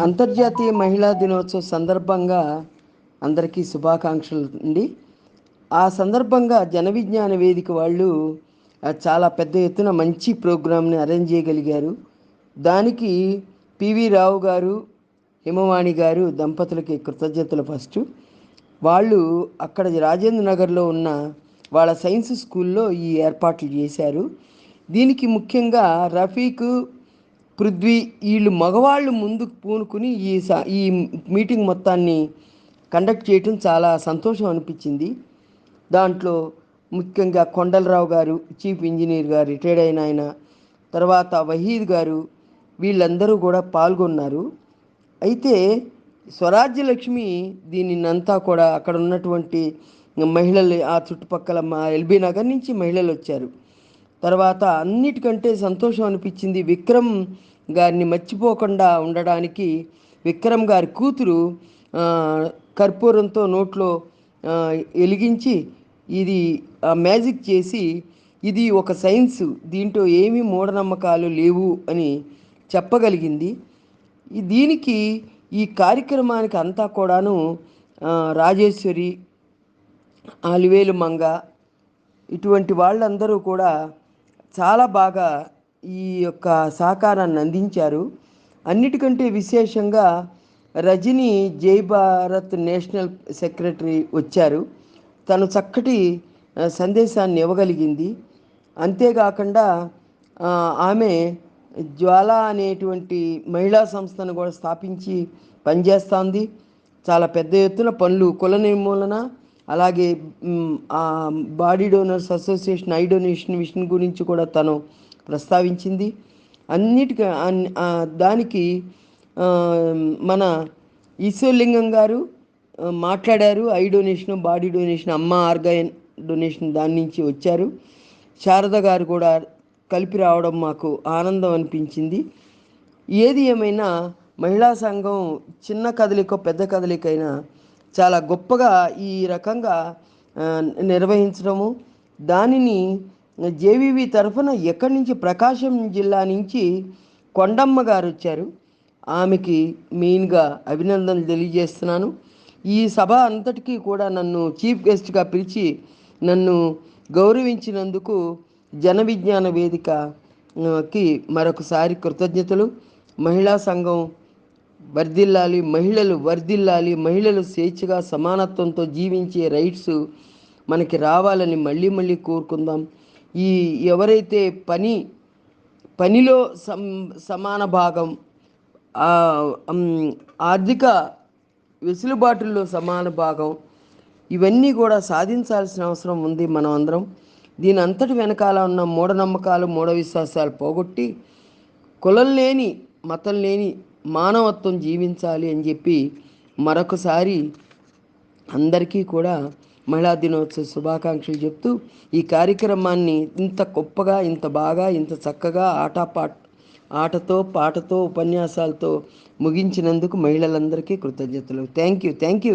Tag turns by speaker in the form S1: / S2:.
S1: అంతర్జాతీయ మహిళా దినోత్సవం సందర్భంగా అందరికీ శుభాకాంక్షలు అండి. ఆ సందర్భంగా జన విజ్ఞాన వేదిక వాళ్ళు చాలా పెద్ద ఎత్తున మంచి ప్రోగ్రామ్ని అరేంజ్ చేయగలిగారు. దానికి పివి రావు గారు హిమవాణి గారు దంపతులకి కృతజ్ఞతలు ఫస్ట్. వాళ్ళు అక్కడ రాజేంద్ర నగర్లో ఉన్న వాళ్ళ సైన్స్ స్కూల్లో ఈ ఏర్పాట్లు చేశారు. దీనికి ముఖ్యంగా రఫీకు పృథ్వీ వీళ్ళు మగవాళ్ళు ముందుకు పూనుకుని ఈ స- ఈ మీటింగ్ మొత్తాన్ని కండక్ట్ చేయటం చాలా సంతోషం అనిపించింది. దాంట్లో ముఖ్యంగా కొండలరావు గారు చీఫ్ ఇంజనీర్ గారు రిటైర్డ్ అయిన ఆయన తర్వాత వహీద్ గారు వీళ్ళందరూ కూడా పాల్గొన్నారు. అయితే స్వరాజ్య లక్ష్మి దీనినంతా కూడా అక్కడ ఉన్నటువంటి మహిళలు ఆ చుట్టుపక్కల మా ఎల్బీ నగర్ నుంచి మహిళలు వచ్చారు. తర్వాత అన్నిటికంటే సంతోషం అనిపించింది విక్రమ్ గారిని మర్చిపోకుండా ఉండడానికి విక్రమ్ గారి కూతురు కర్పూరంతో నోట్లో ఎలిగించి వెలిగించి ఇది ఆ, మ్యాజిక్ చేసి ఇది ఒక సైన్స్ దీంట్లో ఏమీ మూఢనమ్మకాలు లేవు అని చెప్పగలిగింది. దీనికి ఈ కార్యక్రమానికి అంతా కూడాను రాజేశ్వరి అలివేలు మంగ ఇటువంటి వాళ్ళందరూ కూడా చాలా బాగా ఈ యొక్క సహకారాన్ని అందించారు. అన్నిటికంటే విశేషంగా రజని జై భారత్ నేషనల్ సెక్రటరీ వచ్చారు. తను చక్కటి సందేశాన్ని ఇవ్వగలిగింది. అంతేకాకుండా ఆమె జ్వాల అనేటువంటి మహిళా సంస్థను కూడా స్థాపించి పనిచేస్తోంది. చాలా పెద్ద ఎత్తున పనులు కుల నిర్మూలన అలాగే body donors association eye donation విషయం గురించి కూడా తను ప్రస్తావించింది. అన్నిటికీ అన్- దానికి మన ఈశ్వర్లింగం గారు మాట్లాడారు. ఐ డొనేషన్ బాడీ డొనేషన్ అమ్మ ఆర్గాన్ డొనేషన్ దాని నుంచి వచ్చారు. శారద గారు కూడా కలిపి రావడం మాకు ఆనందం అనిపించింది. ఏది ఏమైనా మహిళా సంఘం చిన్న కదలిక పెద్ద కదలికైనా చాలా గొప్పగా ఈ రకంగా నిర్వహించడము దానిని జేవీవి తరఫున ఎక్కడి నుంచి ప్రకాశం జిల్లా నుంచి కొండమ్మ గారు వచ్చారు. ఆమెకి మెయిన్గా అభినందనలు తెలియజేస్తున్నాను. ఈ సభ అంతటికీ కూడా నన్ను చీఫ్ గెస్ట్గా పిలిచి నన్ను గౌరవించినందుకు జన విజ్ఞాన వేదికకి మరొకసారి కృతజ్ఞతలు. మహిళా సంఘం వర్ధిల్లాలి మహిళలు వర్ధిల్లాలి మహిళలు స్వేచ్ఛగా సమానత్వంతో జీవించే రైట్స్ మనకి రావాలని మళ్ళీ మళ్ళీ కోరుకుందాం. ఈ ఎవరైతే పని పనిలో సం సమాన భాగం ఆర్థిక వెసులుబాటుల్లో సమాన భాగం ఇవన్నీ కూడా సాధించాల్సిన అవసరం ఉంది మనం అందరం దీని అంతటి వెనకాల ఉన్న మూఢనమ్మకాలు మూఢ విశ్వాసాలు పోగొట్టి కులం లేని మతం లేని మానవత్వం జీవించాలి అని చెప్పి మరొకసారి అందరికీ కూడా మహిళా దినోత్సవ శుభాకాంక్షలు చెప్తూ ఈ కార్యక్రమాన్ని ఇంత గొప్పగా ఇంత బాగా ఇంత చక్కగా ఆటపాట ఆటతో పాటతో ఉపన్యాసాలతో ముగించినందుకు మహిళలందరికీ కృతజ్ఞతలు. Thank you thank you.